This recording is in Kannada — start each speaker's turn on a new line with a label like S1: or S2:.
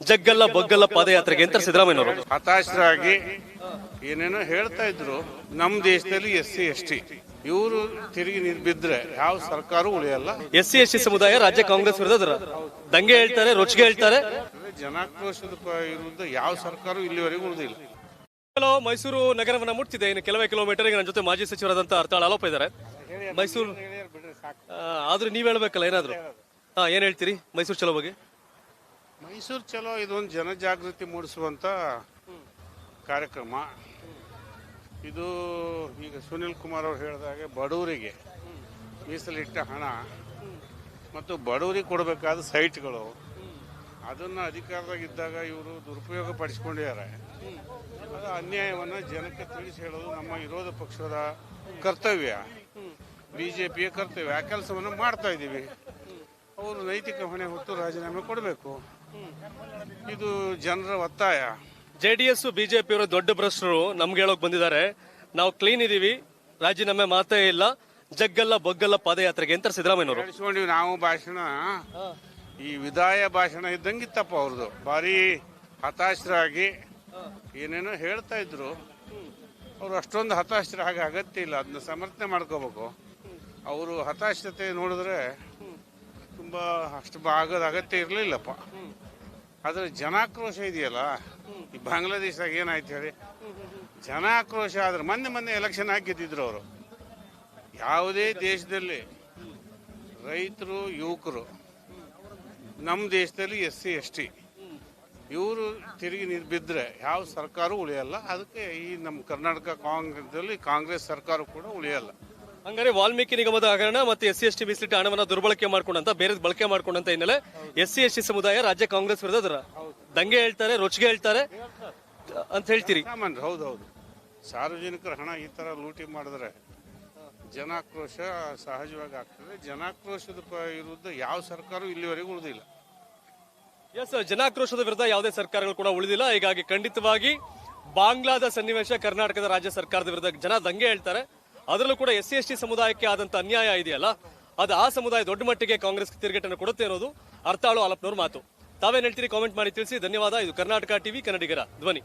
S1: ಜಗ್ಗಲ್ಲ ಬಗ್ಗಲ್ಲ ಪಾದಯಾತ್ರೆಗೆ ಅಂತ ಸಿದ್ದರಾಮಯ್ಯನವರು.
S2: ಹತಾಶರಾಗಿ ಏನೇನೋ ಹೇಳ್ತಾ ಇದ್ರು ನಮ್ಮ ದೇಶದಲ್ಲಿ ಎಸ್ ಸಿ ಎಸ್ ಟಿ. ಇವರು ತಿರುಗಿ ನೀರು ಬಿದ್ರೆ ಯಾವ ಸರ್ಕಾರ ಉಳಿಯಲ್ಲ.
S1: ಎಸ್ ಸಿ ಎಸ್ ಟಿ ಸಮುದಾಯ ರಾಜ್ಯ ಕಾಂಗ್ರೆಸ್ ವಿರುದ್ಧ ದಂಗೆ ಹೇಳ್ತಾರೆ ರೊಚ್ಚಿಗೆ ಹೇಳ್ತಾರೆ.
S2: ಜನಾಕ್ರೋಶದ ವಿರುದ್ಧ ಯಾವ ಸರ್ಕಾರ ಇಲ್ಲಿವರೆಗೂ ಉಳಿದಿಲ್ಲ.
S1: ಹಲೋ ಮೈಸೂರು ನಗರವನ್ನ ಮುಟ್ತಿದೆ. ಇನ್ನು ಕೆಲವೇ ಕಿಲೋಮೀಟರ್ ನನ್ನ ಜೊತೆ ಮಾಜಿ ಸಚಿವರಾದಂತ ಅರ್ಥಾಳ ಆಲೋಪ ಇದ್ದಾರೆ. ಮೈಸೂರು ಆದ್ರೆ ನೀವ್ ಹೇಳ್ಬೇಕಲ್ಲ ಏನಾದ್ರು? ಹಾ ಏನ್ ಹೇಳ್ತೀರಿ ಮೈಸೂರು ಚಲೋ ಬಗ್ಗೆ?
S2: ಮೈಸೂರು ಚಲೋ ಇದೊಂದು ಜನಜಾಗೃತಿ ಮೂಡಿಸುವಂತ ಕಾರ್ಯಕ್ರಮ. ಇದು ಈಗ ಸುನಿಲ್ ಕುಮಾರ್ ಅವರು ಹೇಳಿದಾಗೆ ಬಡವರಿಗೆ ಮೀಸಲಿಟ್ಟ ಹಣ ಮತ್ತು ಬಡವರಿಗೆ ಕೊಡಬೇಕಾದ ಸೈಟ್ಗಳು. ಅದನ್ನು ಅಧಿಕಾರದಾಗಿದ್ದಾಗ ಇವರು ದುರುಪಯೋಗ ಪಡಿಸ್ಕೊಂಡಿದ್ದಾರೆ. ಅದು ಅನ್ಯಾಯವನ್ನು ಜನಕ್ಕೆ ತಿಳಿಸಿ ಹೇಳೋದು ನಮ್ಮ ವಿರೋಧ ಪಕ್ಷದ ಕರ್ತವ್ಯ. ಬಿ ಜೆ ಪಿಯ ಕರ್ತವ್ಯ. ಆ ಕೆಲಸವನ್ನು ಮಾಡ್ತಾ ಇದ್ದೀವಿ ಅವರು ನೈತಿಕ ಹೊಣೆ ಹೊತ್ತು ರಾಜೀನಾಮೆ ಕೊಡಬೇಕು. ಇದು ಜನರ ಒತ್ತಾಯ.
S1: ಜೆ ಡಿ ಎಸ್ ಬಿಜೆಪಿ ಅವರ ದೊಡ್ಡ ಭ್ರಷ್ಟರು ನಮ್ಗೆ ಹೇಳೋಕ್ ಬಂದಿದ್ದಾರೆ. ನಾವು ಕ್ಲೀನ್ ಇದೀವಿ ರಾಜೀನಾಮೆ ಮಾತೇ ಇಲ್ಲ. ಜಗ್ಗಲ್ಲ ಬಗ್ಗಲ್ಲ ಪಾದಯಾತ್ರೆಗೆ ಅಂತ
S2: ಕೇಳಿಸ್ಕೊಂಡಿವಿ ನಾವು ಭಾಷಣ. ಈ ವಿದಾಯ ಭಾಷಣ ಇದ್ದಂಗಿತ್ತಪ್ಪ ಅವ್ರದ್ದು. ಭಾರಿ ಹತಾಶರಾಗಿ ಏನೇನೋ ಹೇಳ್ತಾ ಇದ್ರು. ಅವರು ಅಷ್ಟೊಂದು ಹತಾಶರಾಗಿ ಅಗತ್ಯ ಇಲ್ಲ. ಅದನ್ನ ಸಮರ್ಥನೆ ಮಾಡ್ಕೋಬೇಕು. ಅವರು ಹತಾಶತೆ ನೋಡಿದ್ರೆ ತುಂಬ ಅಷ್ಟು ಆಗೋದು ಅಗತ್ಯ ಇರಲಿಲ್ಲಪ್ಪ. ಆದರೆ ಜನಾಕ್ರೋಶ ಇದೆಯಲ್ಲ? ಈ ಬಾಂಗ್ಲಾದೇಶದಾಗ ಏನಾಯ್ತು ಹೇಳಿ? ಜನಾಕ್ರೋಶ ಆದ್ರೆ ಮೊನ್ನೆ ಮೊನ್ನೆ ಎಲೆಕ್ಷನ್ ಹಾಕಿದ್ದಿದ್ರು ಅವರು. ಯಾವುದೇ ದೇಶದಲ್ಲಿ ರೈತರು, ಯುವಕರು ನಮ್ಮ ದೇಶದಲ್ಲಿ ಎಸ್ ಸಿ, ಎಸ್ ಟಿ, ಇವರು ತಿರುಗಿ ನೀರು ಬಿದ್ದರೆ ಯಾವ ಸರ್ಕಾರ ಉಳಿಯಲ್ಲ. ಅದಕ್ಕೆ ಈ ನಮ್ಮ ಕರ್ನಾಟಕ ಕಾಂಗ್ರೆಸ್ದಲ್ಲಿ ಕಾಂಗ್ರೆಸ್ ಸರ್ಕಾರ ಕೂಡ ಉಳಿಯಲ್ಲ.
S1: ಹಂಗಾರೆ ವಾಲ್ಮೀಕಿ ನಿಗಮದ ಹಗರಣ ಮತ್ತೆ ಎಸ್ ಸಿ ಎಸ್ ಟಿ ಮೀಸಲಿಟ್ಟ ಹಣವನ್ನ ದುರ್ಬಳಕೆ ಮಾಡ್ಕೊಂಡಂತ ಬೇರೆ ಬಳಕೆ ಮಾಡ್ಕೊಂಡಂತ ಹಿನ್ನೆಲೆ ಎಸ್ ಸಿ ಎಸ್ ಟಿ ಸಮುದಾಯ ರಾಜ್ಯ ಕಾಂಗ್ರೆಸ್ ವಿರುದ್ಧ ಅದರ ದಂಗೆ ಹೇಳ್ತಾರೆ ರೊಚ್ಚಿಗೆ ಹೇಳ್ತಾರೆ ಅಂತ ಹೇಳ್ತೀರಿ.
S2: ಹೌದೌದು ಸಾರ್ವಜನಿಕರ ಹಣ ಈ ತರ ಲೂಟಿ ಮಾಡಿದ್ರೆ ಜನಾಕ್ರೋಶ ಸಹಜವಾಗಿ ಆಗ್ತದೆ. ಜನಾಕ್ರೋಶದ ವಿರುದ್ಧ ಯಾವ ಸರ್ಕಾರ ಇಲ್ಲಿವರೆಗೂ ಉಳಿದಿಲ್ಲ.
S1: ಎಸ್ ಜನಾಕ್ರೋಶದ ವಿರುದ್ಧ ಯಾವುದೇ ಸರ್ಕಾರಗಳು ಕೂಡ ಉಳಿದಿಲ್ಲ. ಹೀಗಾಗಿ ಖಂಡಿತವಾಗಿ ಬಾಂಗ್ಲಾದ ಸನ್ನಿವೇಶ ಕರ್ನಾಟಕದ ರಾಜ್ಯ ಸರ್ಕಾರದ ವಿರುದ್ಧ ಜನ ದಂಗೆ ಹೇಳ್ತಾರೆ. ಅದರಲ್ಲೂ ಕೂಡ ಎಸ್ ಸಿ ಎಸ್ ಟಿ ಸಮುದಾಯಕ್ಕೆ ಆದಂತ ಅನ್ಯಾಯ ಇದೆಯಲ್ಲ, ಅದು ಆ ಸಮುದಾಯ ದೊಡ್ಡ ಮಟ್ಟಿಗೆ ಕಾಂಗ್ರೆಸ್ ತಿರುಗೇಟನ್ನು ಕೊಡುತ್ತೆ ಅನ್ನೋದು ಅರ್ಥಾಳು ಆಲಪ್ನವ್ರ ಮಾತು. ತಾವೇನ್ ಹೇಳ್ತೀರಿ? ಕಾಮೆಂಟ್ ಮಾಡಿ ತಿಳಿಸಿ. ಧನ್ಯವಾದ. ಇದು ಕರ್ನಾಟಕ ಟಿವಿ, ಕನ್ನಡಿಗರ ಧ್ವನಿ.